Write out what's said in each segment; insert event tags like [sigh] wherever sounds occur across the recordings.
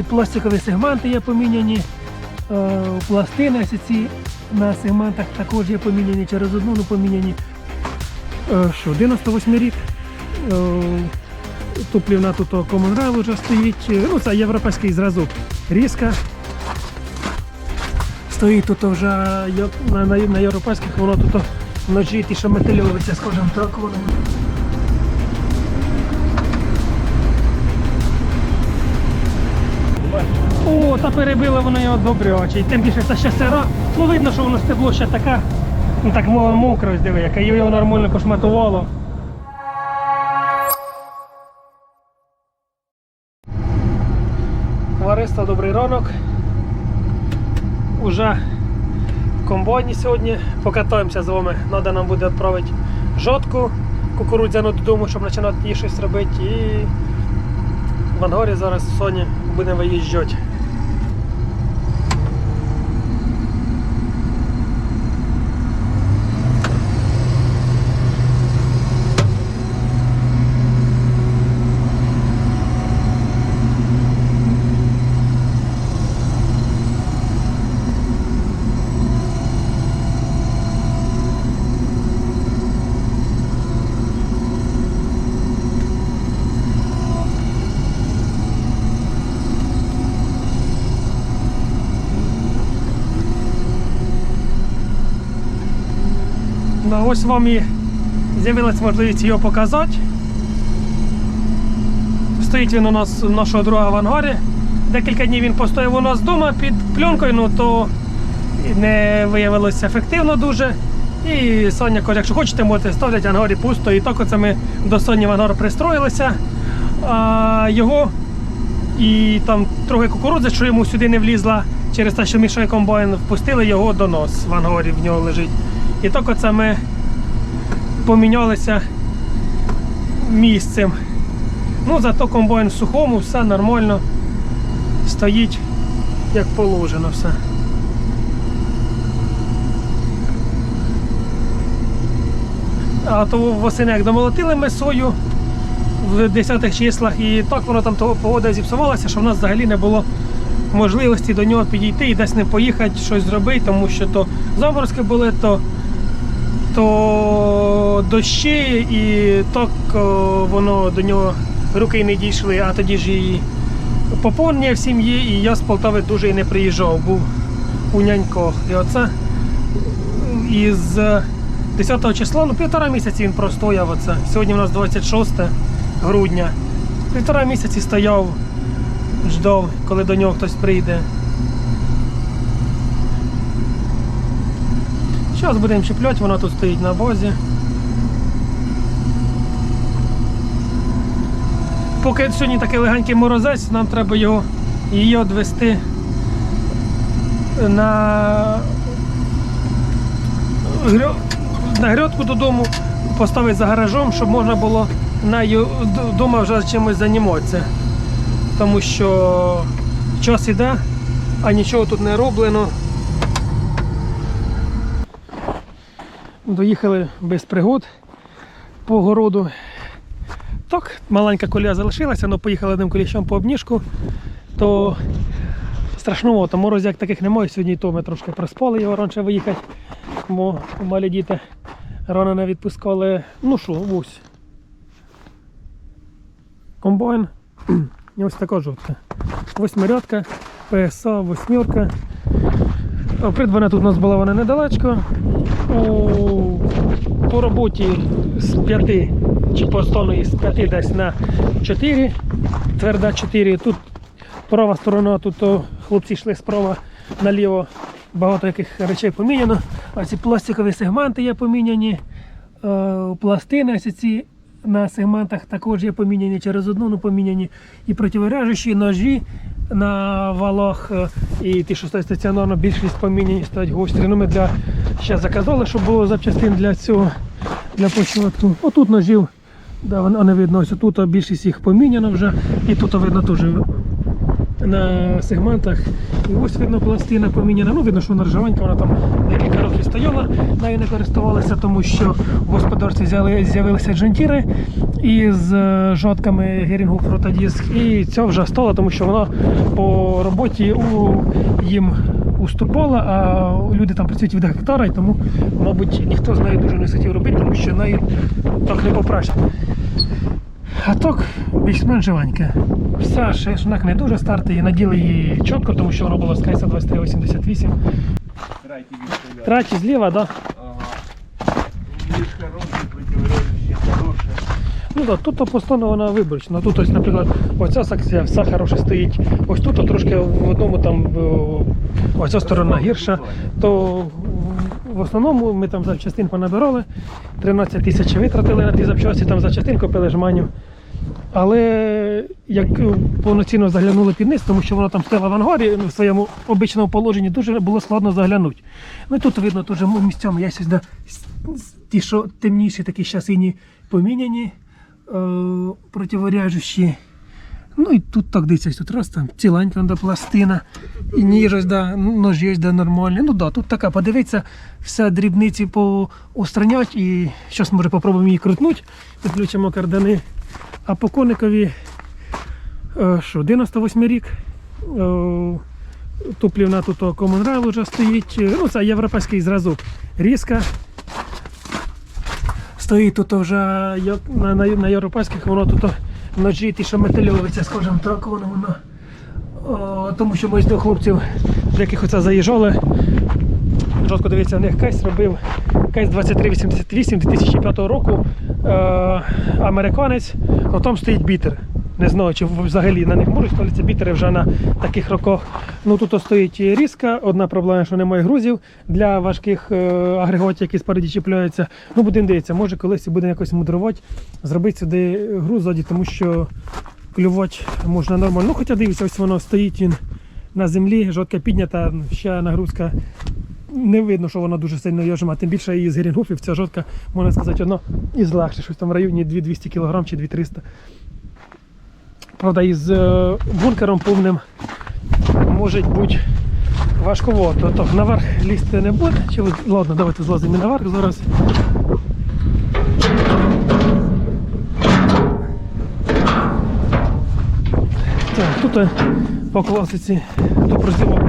Оці пластикові сегменти є поміняні. Е, пластини ось ці на сегментах також є поміняні через одну, ну поміняні. Е, що, 98 рік. Е, Топлівна тут Common вже стоїть. Ну, це європейський зразок. Різка. Стоїть тут вже на, на, на європейських, воно тут о, ножі ті, що метальовуються, скажімо так. Воно. Та перебили воно його добряче. І тим більше це ще сира. Ну видно, що воно стебло ще таке, ну так мо- мокре, ось диви, яке його нормально пошматувало. Товариство, добрий ранок. Уже в комбайні сьогодні покатаємося з вами. Треба нам буде відправити жодку кукурудзяну додому, щоб починати їй щось робити. І в Ангорі зараз в Соні будемо виїжджати. Ну, ось вам і з'явилась можливість його показати. Стоїть він у нас у нашого друга в ангарі. Декілька днів він постояв у нас вдома під пленкою, ну то не виявилося ефективно дуже. І Соня каже, якщо хочете, можете ставити в ангарі пусто. І так оце ми до Соні в ангар пристроїлися. А його і там трохи кукурудзи, що йому сюди не влізла через те, що мішає комбайн, впустили його до нас в ангарі, в нього лежить. І так оце ми помінялися місцем. Ну, зато комбайн в сухому, все нормально. Стоїть як положено все. А то восени як домолотили ми сою в 10-х числах, і так воно там того погода зіпсувалася, що в нас взагалі не було можливості до нього підійти і десь не поїхати, щось зробити, тому що то заморозки були, то, то дощі, і так воно до нього руки не дійшли, а тоді ж і поповнення в сім'ї, і я з Полтави дуже і не приїжджав, був у няньках. І оце із 10 числа, ну півтора місяці він простояв оце. Сьогодні у нас 26 грудня. Півтора місяці стояв, ждав, коли до нього хтось прийде. Зараз будемо чіпляти, вона тут стоїть на базі. Поки сьогодні такий легенький морозець, нам треба його її відвести на на грядку додому, поставити за гаражом, щоб можна було нею вдома вже чимось займатися. Тому що час іде, а нічого тут не роблено. Доїхали без пригод по городу. Так, маленька колія залишилася, але поїхали одним коліщом по обніжку, то страшновато, морозів як таких немає. Сьогодні то ми трошки проспали його раніше виїхати, бо малі діти рано не відпускали. Ну що, ось. Комбайн. [clears throat] І ось така жовтка. Восьмирядка, ПСА, восьмерка. Придбана тут у нас була вона недалечко. По роботі з 5 чи по стону з 5 десь на 4, тверда 4. Тут права сторона, тут то хлопці йшли справа наліво. Багато яких речей поміняно. А ці пластикові сегменти є поміняні. Е, пластини ось ці на сегментах також є поміняні через одну, ну поміняні і противорежущі ножі на валах, е, і ті, що стоять стаціонарно, більшість поміняні стоять гострі. Ну, ми для ще заказали, щоб було запчастин для цього, для початку. Отут ножів, да, воно не видно, ось тут більшість їх поміняно вже, і тут видно теж на сегментах. І ось видно пластина поміняна. Ну, видно, що вона ржавенька, вона там декілька років стояла, нею не користувалися, тому що в господарстві взяли, з'явилися джентіри із е, жотками Герінгу Фротодиск. І ця вже стала, тому що вона по роботі у, їм уступала, а люди там працюють від гектара, і тому, мабуть, ніхто з нею дуже не хотів робити, тому що нею так не попраш. А так більш-менш живеньке. Все, ще шнак не дуже стартий, і наділи її чітко, тому що було з Кайса 2388. Край тебе стріляє. Третій зліва, так. Ну так, тут постійно вона виборочна. Тут ось, наприклад, оця секція вся хороша стоїть. Ось тут трошки в одному там оця сторона гірша. То в основному ми там запчастин понабирали. 13 тисяч витратили на ті запчасті, там запчастин купили жманів. Але як повноцінно заглянули під низ, тому що воно там стояло в ангарі ну, в своєму обичному положенні, дуже було складно заглянути. Ну і тут видно теж місцями є сюди ті, що темніші, такі ще сині поміняні, е, противоряжущі. Ну і тут так дивіться, тут раз там ціленька да, пластина, і ніж ось, да, ножі ось да, нормальні. Ну да, тут така, подивіться, все дрібниці поустранять і зараз може попробуємо її крутнути, підключимо кардани. А по коникові е, що, 98 рік. Е, Туплівна тут о, Common вже стоїть. Е, Ну, це європейський зразок. Різка. Стоїть тут вже на, на, на європейських, воно тут ножі, ті, що метальовуються, скажімо так, воно воно. О, тому що ми з двох хлопців, з яких оце заїжджали. Жорстко дивіться, в них кейс робив кейс 2388 2005 року. Е, американець, а там стоїть бітер. Не знаю, чи взагалі на них можуть ставитися бітери вже на таких роках. Ну тут стоїть різка. Одна проблема, що немає грузів для важких е, агрегатів, які спереді чіпляються. Ну, будемо дивитися, може колись буде якось мудрувати, зробити сюди груз ззаді, тому що клювати можна нормально. Ну, хоча дивіться, ось воно стоїть він на землі, жодка піднята, ще нагрузка. Не видно, що вона дуже сильно йожима, тим більше її з герінгуфів ця жодка, можна сказати, одно із легше, щось там в районі 2200 кг чи 2300 Правда, із е, бункером повним може бути важковато. То наверх лізти не буде. Чи, ладно, давайте злазимо наверх зараз. Так, тут е, по класиці до прозівок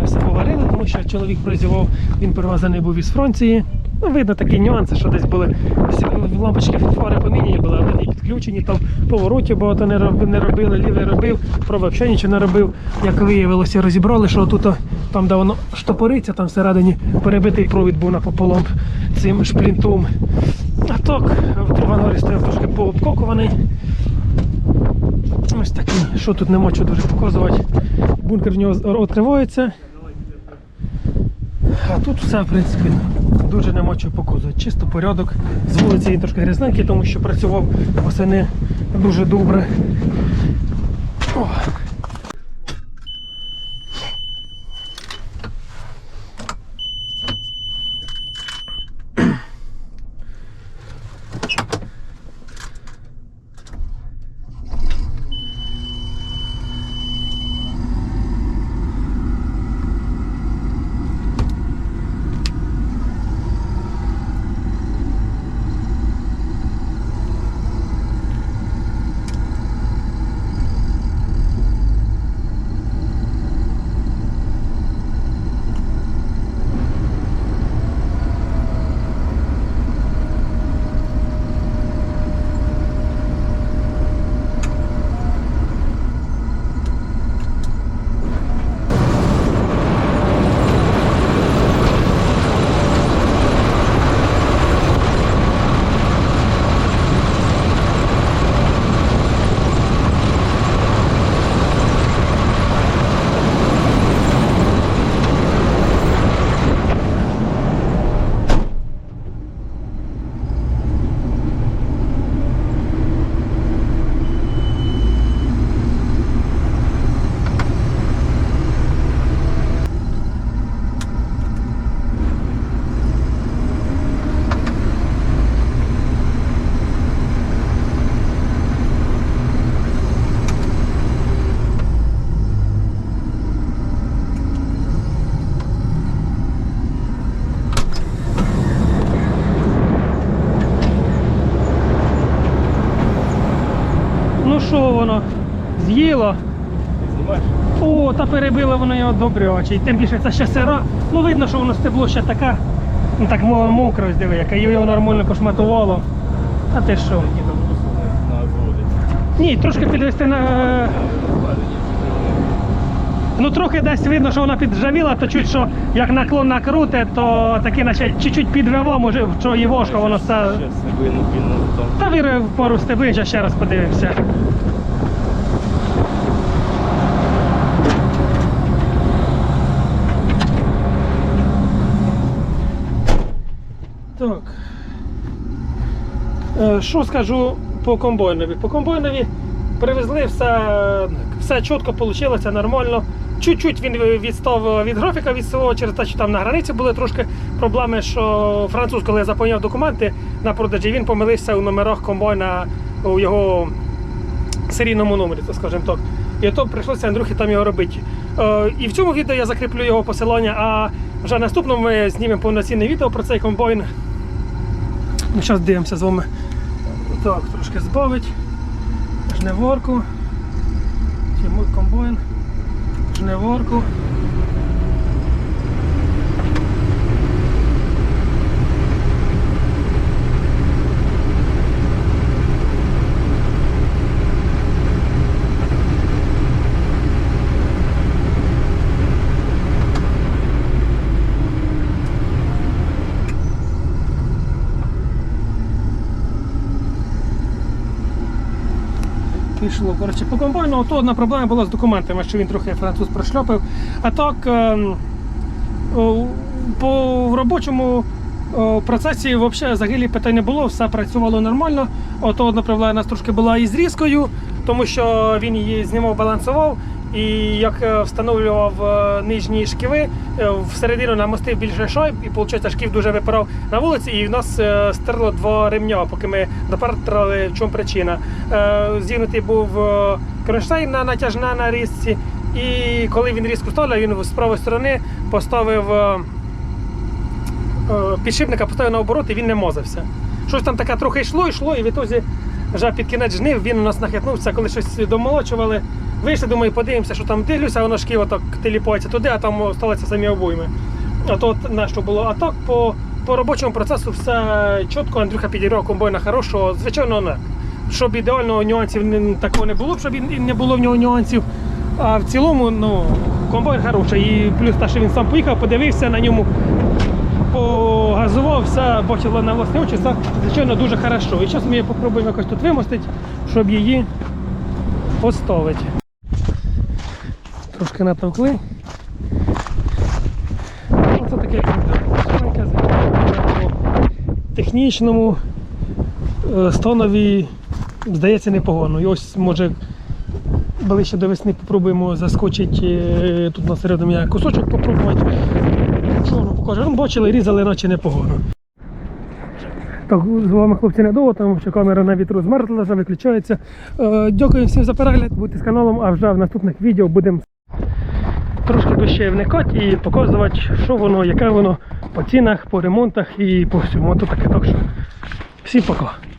ми все поварили, тому що чоловік прозівав, він перевезений був із Франції. Ну, видно такі нюанси, що десь були всі лампочки фари поміняні були, але не підключені, там поворотів багато не робили, не робили, лівий робив, правий взагалі нічого не робив. Як виявилося, розібрали, що тут, там, де воно штопориться, там всередині перебитий провід був напополам цим шплінтом. А так, в ангорі стояв трошки пообкокуваний. Ось такий, що тут нема чого дуже показувати. Бункер в нього відкривається. А тут все, в принципі, дуже нема чого показувати. Чисто порядок. З вулиці є трошки грязненький, тому що працював восени дуже добре. О. Знімаєш? О, та перебило воно його добре очі. І тим більше це ще сира. Ну видно, що воно стебло ще таке. Ну так мокро, диви, яке його нормально пошматувало. А ти що? Ні, трошки підвести на. Ну трохи десь видно, що вона піджавіла, то чуть що як наклон накруте, то таки наче чуть-чуть підвело, може, що і вошко воно все. Та вірив пару стеблин, ще раз подивимося. Так. Е, Що скажу по комбайнові? По комбайнові привезли все, все чітко вийшло, нормально. Чуть-чуть він відстав від графіка від свого через те, що там на границі були трошки проблеми, що француз, коли заповняв документи на продажі, він помилився у номерах комбайна у його серійному номері, скажімо так. І то прийшлося Андрюхі там його робити. Е, і в цьому відео я закріплю його посилання, а вже наступному ми знімемо повноцінне відео про цей комбайн. Ну, зараз дивимося з вами. Так, трошки збавить. Жневорку. Тимур комбайн. Жневорку. Пішло. Коротше, по комбайну то одна проблема була з документами, що він трохи француз прошльопив. А так ем, по робочому процесі взагалі взагалі питань не було, все працювало нормально. Ото одна проблема у нас трошки була із різкою, тому що він її знімав, балансував. І як е, встановлював е, нижні шківи, е, всередину намостив більше шайб, і виходить, шків дуже випирав на вулиці, і в нас стерло два ремня, поки ми доперли, в чому причина. Зігнутий був кронштейн на натяжна на різці, і коли він різку ставив, він з правої сторони поставив підшипника, поставив на оборот і він не мозався. Щось там таке трохи йшло, йшло, і відтоді вже під кінець жнив він у нас нахитнувся, коли щось домолочували. Вийшли, думаю, подивимося, що там дивлюся, воно шківо так теліпається туди, а там осталися самі обойми. А то на що було. А так по, по робочому процесу все чітко, Андрюха підіграв комбайна хорошого, звичайно, не. Щоб ідеального нюансів такого не було, щоб не було в нього нюансів. А в цілому, ну, комбайн хороший. І плюс те, що він сам поїхав, подивився на ньому, погазував, все бачило на власні очі, це звичайно дуже хорошо. І зараз ми її спробуємо якось тут вимостити, щоб її поставити. Трошки натовкли. Оце таке маленьке по технічному е, станові, здається, непогано. І ось може ближче до весни попробуємо заскочити е, тут на середину кусочок попробувати. Що воно? Ну, бачили, різали, наче непогано. Так, з вами хлопці недовго, тому що камера на вітру змерзла, вже виключається. Е, дякую всім за перегляд, будьте з каналом, а вже в наступних відео будемо трошки ближче вникати і показувати, що воно, яке воно по цінах, по ремонтах і по всьому. Тут таке так що. Всім пока.